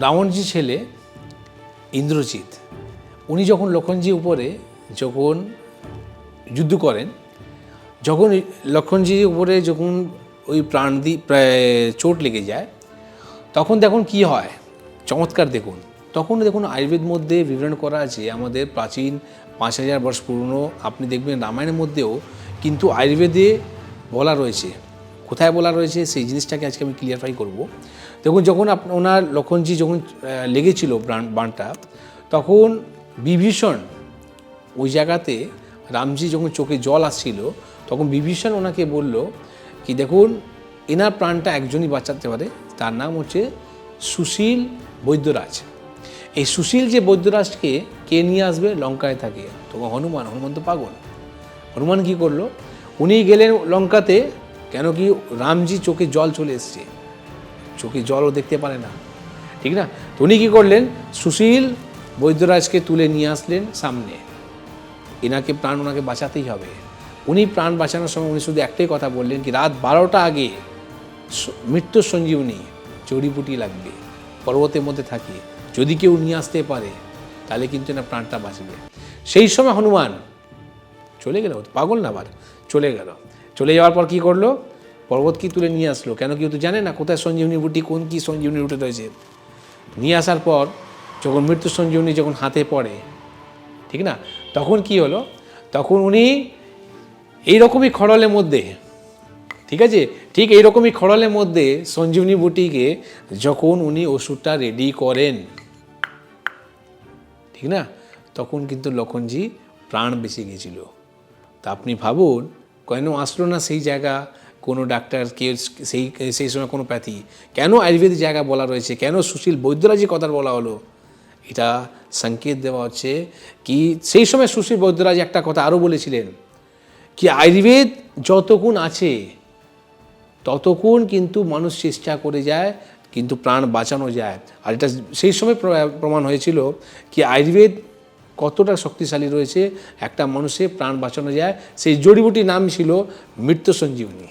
রাবণজি ছেলে ইন্দ্রজিৎ। উনি যখন লক্ষণজি উপরে যখন যুদ্ধ করেন, যখন লক্ষণজির উপরে যখন ওই প্রাণ দি প্রায় চোট লেগে যায়, তখন দেখুন কি হয়? চমৎকার দেখুন। তখন দেখুন আয়ুর্বেদ মধ্যে বিবরণ করা আছে আমাদের প্রাচীন পাঁচ হাজার বর্ষ পুরনো। আপনি দেখবেন রামায়ণের মধ্যেও কিন্তু আয়ুর্বেদে বলা রয়েছে কোথায় বলা রয়েছে, সেই জিনিসটাকে আজকে আমি ক্লিয়ারফাই করব। দেখুন, যখন ওনার লক্ষণজি যখন লেগেছিল বান, বানটা, তখন বিভীষণ ওই জায়গাতে রামজি যখন চোখে জল আসছিল, তখন বিভীষণ ওনাকে বলল কি, দেখুন, এনার প্রাণটা একজনই বাঁচাতে পারে, তার নাম হচ্ছে সুশীল বৈদ্যরাজ। এই সুশীল যে বৈদ্যরাজকে কে নিয়ে আসবে? লঙ্কায় থাকে। তখন হনুমান হনুমান তো পাগল। হনুমান কি করল? উনি গেলেন লঙ্কাতে কেন কি রামজি চোখে জল চলে এসছে? চোখে জলও দেখতে পারে না। ঠিক না? তো উনি কী করলেন? সুশীল বৈদ্যরাজকে তুলে নিয়ে আসলেন সামনে। এনাকে প্রাণ ওনাকে বাঁচাতেই হবে। উনি প্রাণ বাঁচানোর সময় উনি শুধু একটাই কথা বললেন কি, রাত বারোটা আগে মৃত্যুর সঞ্জীবনী জড়িবুটি লাগবে, পর্বতের মধ্যে থাকে। যদি কেউ নিয়ে আসতে পারে, তাহলে কিন্তু না প্রাণটা বাঁচবে। সেই সময় হনুমান চলে গেল, পাগল না আবার? চলে গেল। চলে যাওয়ার পর কি করল? পর্বত কি তুলে নিয়ে আসলো? কেন কেউ তো জানে না? কোথায় সঞ্জীবনী বুটি কোন কি সঞ্জীবনী উঠে রয়েছে? নিয়ে আসার পর যখন মৃত্যু সঞ্জীবনী যখন হাতে পড়ে, ঠিক না? তখন কি হলো? তখন উনি এইরকমই খড়লের মধ্যে, ঠিক আছে? ঠিক এইরকমই খড়লের মধ্যে সঞ্জীবনী বুটিকে যখন উনি ওষুধটা রেডি করেন, ঠিক না? তখন কিন্তু লক্ষণজি প্রাণ বেঁচে গিয়েছিল। তা আপনি ভাবুন কেন আসলো না সেই জায়গা? কোনো ডাক্তার কেউ সেই সেই সময় কোনো প্যাথি? কেন আয়ুর্বেদিক জায়গা বলা রয়েছে? কেন সুশীল বৈদ্যরাজি কথা বলা হলো? এটা সংকেত দেওয়া হচ্ছে কি সেই সময় সুশীল বৈদ্যরাজ একটা কথা আরও বলেছিলেন কি আয়ুর্বেদ যতক্ষণ আছে, ততক্ষণ কিন্তু মানুষ চেষ্টা করে যায়, কিন্তু প্রাণ বাঁচানো যায়। আর এটা সেই সময় প্র- প্রমাণ হয়েছিল কি আয়ুর্বেদ কতটা শক্তিশালী রয়েছে একটা মানুষের প্রাণ বাঁচানো যায়। সেই জড়িবুটির নাম ছিল মৃত্যু সঞ্জীবনী